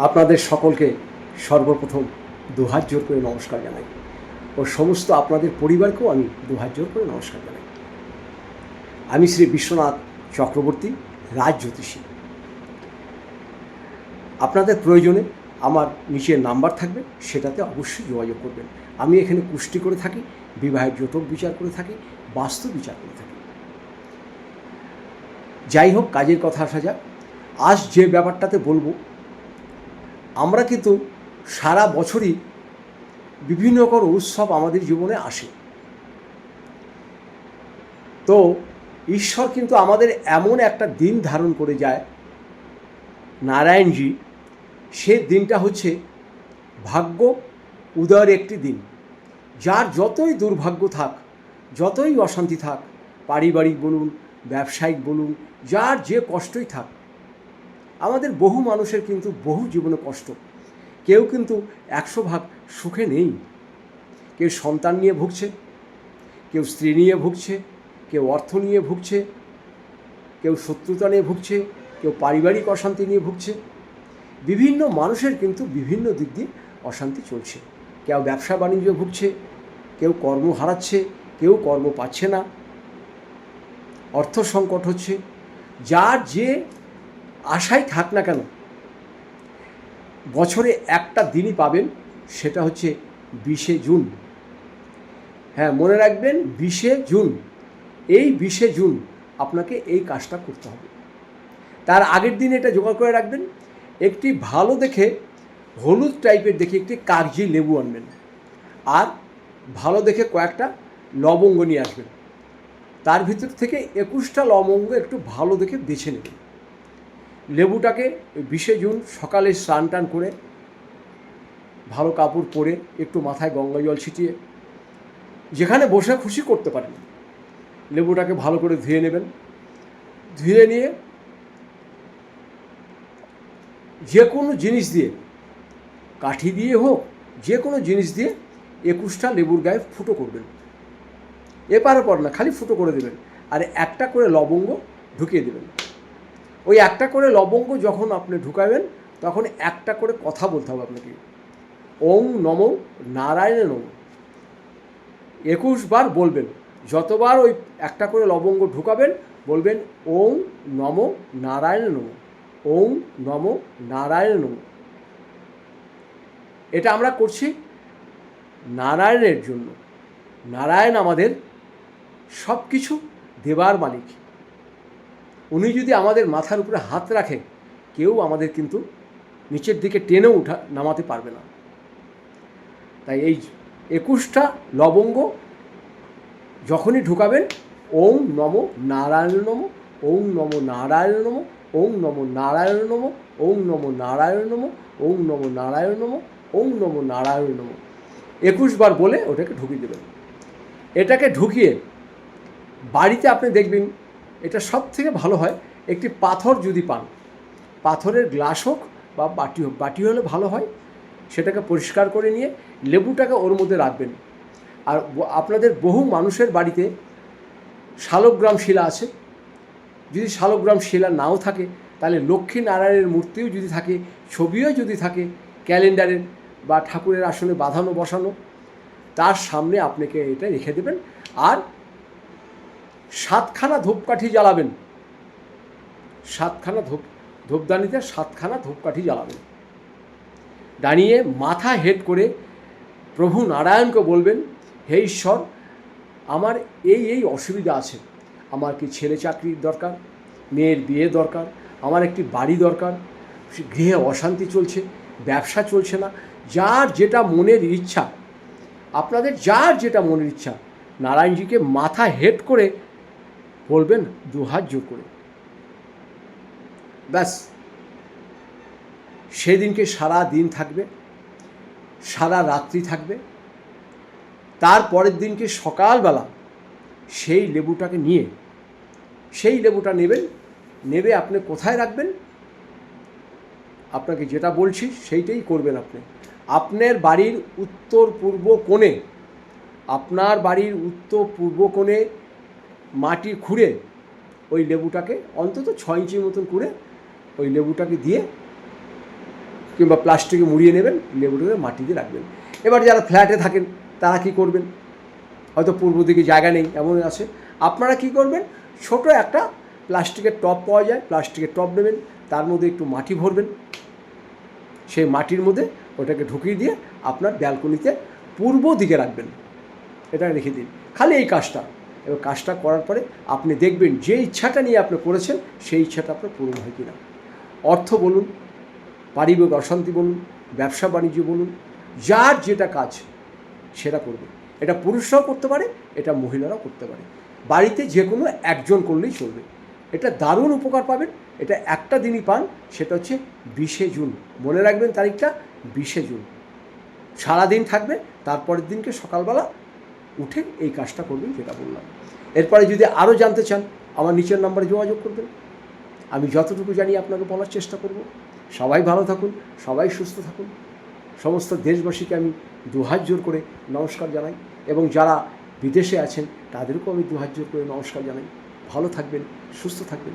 আপনাদের সকলকে সর্বপ্রথম দুহাত জোর করে নমস্কার জানাই ও সমস্ত আপনাদের পরিবারকেও আমি দুহাত জোর করে নমস্কার জানাই। আমি শ্রী বিশ্বনাথ চক্রবর্তী, রাজ জ্যোতিষী। আপনাদের প্রয়োজনে আমার নিচে নাম্বার থাকবে, সেটাতে অবশ্যই যোগাযোগ করবেন। আমি এখানে কুষ্টি করে থাকি, বিবাহের জটক বিচার করে থাকি, বাস্তু বিচার করে থাকি। যাই হোক, কাজের কথা আসা যাক। আজ যে ব্যাপারটাতে বলব আমরা কিন্তু সারা বছরই বিভিন্ন রকম উৎসব আমাদের জীবনে আসে। তো ঈশ্বর কিন্তু আমাদের এমন একটা দিন ধারণ করে যায়, নারায়ণজি, সে দিনটা হচ্ছে ভাগ্য উদয়ের একটি দিন। যার যতই দুর্ভাগ্য থাক, যতই অশান্তি থাক, পারিবারিক বলুন, ব্যবসায়িক বলুন, যার যে কষ্টই থাক আমাদের বহু মানুষের কিন্তু বহু জীবনে কষ্ট। কেউ কিন্তু একশো ভাগ সুখে নেই। কেউ সন্তান নিয়ে ভুগছে, কেউ স্ত্রী নিয়ে ভুগছে, কেউ অর্থ নিয়ে ভুগছে, কেউ শত্রুতা নিয়ে ভুগছে, কেউ পারিবারিক অশান্তি নিয়ে ভুগছে। বিভিন্ন মানুষের কিন্তু বিভিন্ন দিক দিয়ে অশান্তি চলছে। কেউ ব্যবসা বাণিজ্য ভুগছে, কেউ কর্ম হারাচ্ছে, কেউ কর্ম পাচ্ছে না। অর্থ সংকট হচ্ছে। যার যে আশাই থাক না কেন, বছরে একটা দিনই পাবেন, সেটা হচ্ছে বিশে জুন। হ্যাঁ মনে রাখবেন বিশে জুন, এই বিশে জুন আপনাকে এই কাজটা করতে হবে। তার আগের দিন এটা জোগাড় করে রাখবেন, একটি ভালো দেখে, হলুদ টাইপের দেখে একটি কাগজি লেবু আনবেন, আর ভালো দেখে কয়েকটা লবঙ্গ নিয়ে আসবেন। তার ভিতর থেকে একুশটা লবঙ্গ একটু ভালো দেখে বেছে নেবেন। লেবুটাকে বিশে জুন সকালে স্নান টান করে, ভালো কাপড় পরে একটু মাথায় গঙ্গা জল ছিটিয়ে, যেখানে বসে খুশি করতে পারেন। লেবুটাকে ভালো করে ধুয়ে নেবেন। ধুয়ে নিয়ে যে কোনো জিনিস দিয়ে, কাঠি দিয়ে হোক যে কোনো জিনিস দিয়ে একুশটা লেবুর গায়ে ফুটো করবেন। এপার পর না, খালি ফুটো করে দেবেন। আর একটা করে লবঙ্গ ঢুকিয়ে দেবেন। ওই একটা করে লবঙ্গ যখন আপনি ঢুকাবেন, তখন একটা করে কথা বলতে হবে আপনাকে। ওং নম নারায়ণ নম। একুশ বার বলবেন। যতবার ওই একটা করে লবঙ্গ ঢুকাবেন, বলবেন ওং নম নারায়ণ নম। ওং নম নারায়ণ নম। এটা আমরা করছি নারায়ণের জন্য। নারায়ণ আমাদের সব কিছু দেবার মালিক। উনি যদি আমাদের মাথার উপরে হাত রাখে, কেউ আমাদের কিন্তু নিচের দিকে টেনেও উঠা, নামাতে পারবে না। তাই এই একুশটা লবঙ্গ যখনই ঢুকাবেন, ওম নম নারায়ণ নম, ওম নম নারায়ণ নম, ওম নম নারায়ণ নম, ওম নম নারায়ণ নম, ওম নম নারায়ণ নম, ওম নম নারায়ণ নম, একুশ বার বলে ওটাকে ঢুকিয়ে দেবেন। এটাকে ঢুকিয়ে বাড়িতে আপনি দেখবেন এটা সব থেকে ভালো হয়, একটি পাথর যদি পান, পাথরের গ্লাস হোক বা বাটি হোক, বাটি হলে ভালো হয়, সেটাকে পরিষ্কার করে নিয়ে লেবুটাকে ওর মধ্যে রাখবেন। আর আপনাদের বহু মানুষের বাড়িতে শালগ্রাম শিলা আছে। যদি শালগ্রাম শিলা নাও থাকে, তাহলে লক্ষ্মী নারায়ণের মূর্তিও যদি থাকে, ছবিও যদি থাকে ক্যালেন্ডারের বা ঠাকুরের আসনে বাঁধানো বসানো, তার সামনে আপনাকে এটা রেখে দেবেন। আর সাতখানা ধূপকাঠি জ্বালাবেন। সাতখানা ধূপ, ধূপদানিতে সাতখানা ধূপকাঠি জ্বালাবেন। দাঁড়িয়ে মাথা হেড করে প্রভু নারায়ণকে বলবেন, হে ঈশ্বর, আমার এই এই অসুবিধা আছে। আমার কি ছেলে চাকরির দরকার? মেয়ের বিয়ে দরকার? আমার একটি বাড়ি দরকার? গৃহে অশান্তি চলছে, ব্যবসা চলছে না। যার যেটা মনের ইচ্ছা, আপনাদের যার যেটা মনের ইচ্ছা, নারায়ণজিকে মাথা হেড করে বলবেন দুহাত জোর করে। ব্যাস। সেদিনকে সারা দিন থাকবে, সারা রাত্রি থাকবে। তার পরের দিনকে সকালবেলা সেই লেবুটাকে নিয়ে, সেই লেবুটা নেবেন, নেবে আপনি কোথায় রাখবেন? আপনাকে যেটা বলছি সেইটাই করবেন আপনি। আপনার বাড়ির উত্তর পূর্ব কোণে, আপনার বাড়ির উত্তর পূর্ব কোণে মাটি খুঁড়ে ওই লেবুটাকে অন্তত ছ ইঞ্চির মতন করে ওই লেবুটাকে দিয়ে কিংবা প্লাস্টিকে মুড়িয়ে নেবেন, লেবুটাকে মাটি দিয়ে রাখবেন। এবার যারা ফ্ল্যাটে থাকেন, তারা কি করবেন? হয়তো পূর্ব দিকে জায়গা নেই, এমন আছে। আপনারা কি করবেন? ছোট একটা প্লাস্টিকের টব পাওয়া যায়, প্লাস্টিকের টব নেবেন, তার মধ্যে একটু মাটি ভরবেন। সেই মাটির মধ্যে ওটাকে ঢুকিয়ে দিয়ে আপনার ব্যালকনিতে পূর্ব দিকে রাখবেন। এটা রেখে দিন। খালি এই কাজটা। এবার কাজটা করার পরে আপনি দেখবেন যে ইচ্ছাটা নিয়ে আপনি করেছেন, সেই ইচ্ছাটা আপনার পূরণ হয় কিনা। অর্থ বলুন, পারিবারিক অশান্তি বলুন, ব্যবসা বাণিজ্য বলুন, যার যেটা কাজ সেটা করবে। এটা পুরুষরাও করতে পারে, এটা মহিলারাও করতে পারে। বাড়িতে যে কোনো একজন করলেই চলবে। এটা দারুণ উপকার পাবেন। এটা একটা দিনই পান, সেটা হচ্ছে বিশে জুন। মনে রাখবেন তারিখটা, বিশে জুন। সারাদিন থাকবে, তারপরের দিনকে সকালবেলা উঠে এই কাজটা করবেন যেটা বললাম। এরপরে যদি আরও জানতে চান, আমার নিচের নাম্বারে যোগাযোগ করবেন। আমি যতটুকু জানি আপনাকে বলার চেষ্টা করব। সবাই ভালো থাকুন, সবাই সুস্থ থাকুন। সমস্ত দেশবাসীকে আমি দুহাত জোর করে নমস্কার জানাই এবং যারা বিদেশে আছেন, তাদেরকেও আমি দুহাত জোর করে নমস্কার জানাই। ভালো থাকবেন, সুস্থ থাকবেন।